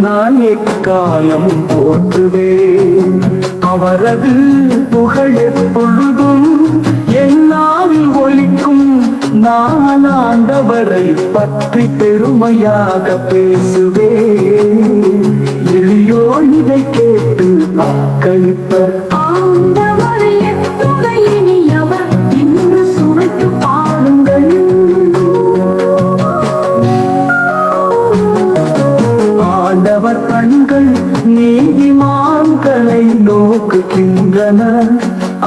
நான் எக்காலம் போற்றுவேன். அவரது புகழ் பெருமையாக பேசுவேன். எளியோர் இதை கேட்டு அக்களிப்பர் ஆண்டவர் கண்கள் நீதிமான்களை நோக்குகின்றன.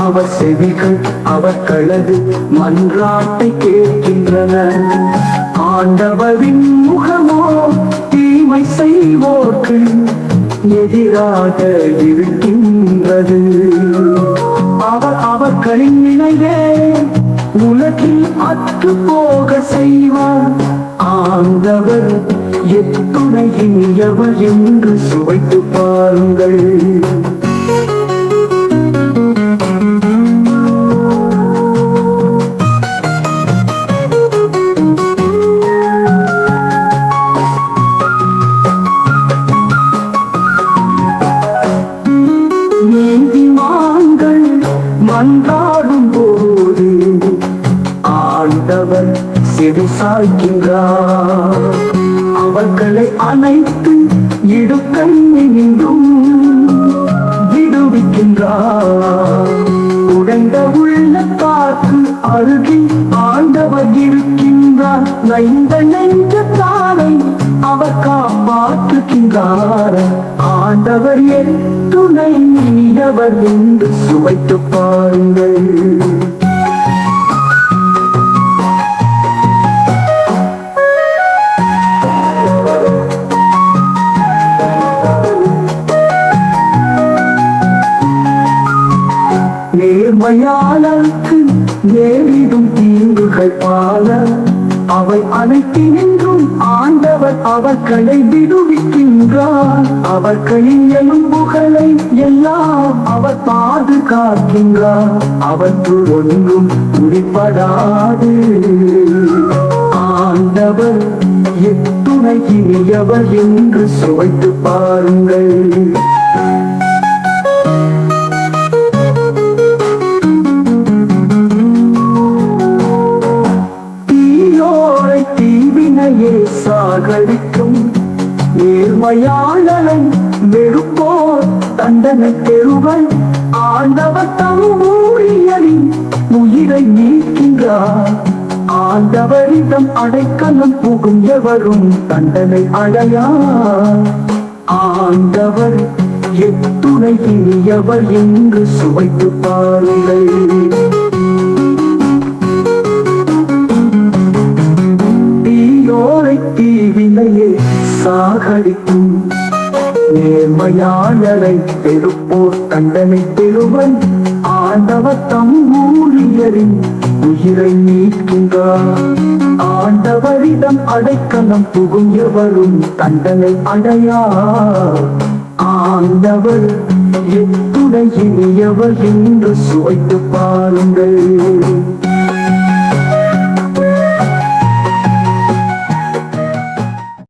அவர் செவிகள் அவர் களது மன்றாட்டை கேட்கின்றன. ஆண்டவரின் முகமோ தீமை செய்வோர்க்கு எதிராக இருக்கின்றது. அவர் அவர்களின் நினைவே உலகில் அத்து போக செய்வார். ஆண்டவர் எத்துணை இனியவர் என்று சுவைத்து பாருங்கள். மன்றாடும் போது ஆண்டவர் செவி அவர்களை அனைத்து இடுக்கை விடுவிக்கின்றார். உடைந்த உள்ளத்தாக்கு அருகில் ஆண்டவர் இருக்கின்றார். நைந்த நெஞ்ச தாரை அவர் காப்பாற்றுகின்றார். ஆண்டவர் என் துணை நீடவர் என்று சுவைத்து பாருங்கள். நேர்மையாளருக்கு நேரிடும் தீங்குகள் பால அவை அனைத்தினின்றும் ஆண்டவர் அவர்களை விடுவிக்கின்றார். அவர்களின் எலும்புகளை எல்லாம் அவர் பாதுகாக்கின்றார். அவற்றுள் ஒன்றும் குறிப்படாது. ஆண்டவர் எத்துணை இனியவர் என்று சுவைத்து பாருங்கள். நேர்மையாளனை வெறுப்போர் தண்டனை பெறுவன். ஆண்டவர் தம் ஊழியரின் உயிரை நீக்கின்றார். ஆண்டவரிடம் அடைக்கலம் புகும் எவரும் தண்டனை அடையார். ஆண்டவர் எத்துணை இனியவர் என்று சுவைத்து பாருங்கள். சாகடிக்கும். நேர்மையாளரை பெருப்போர் தண்டனை பெறுவன். ஆண்டவர் தம் ஊழியரின் உயிரை நீக்கின்றார் ஆண்டவரிடம் அடைக்கலம் புகும் எவரும் தண்டனை அடையா ஆண்டவர் எத்துணை இனியவர் என்று சுவைத்து பாருங்கள்.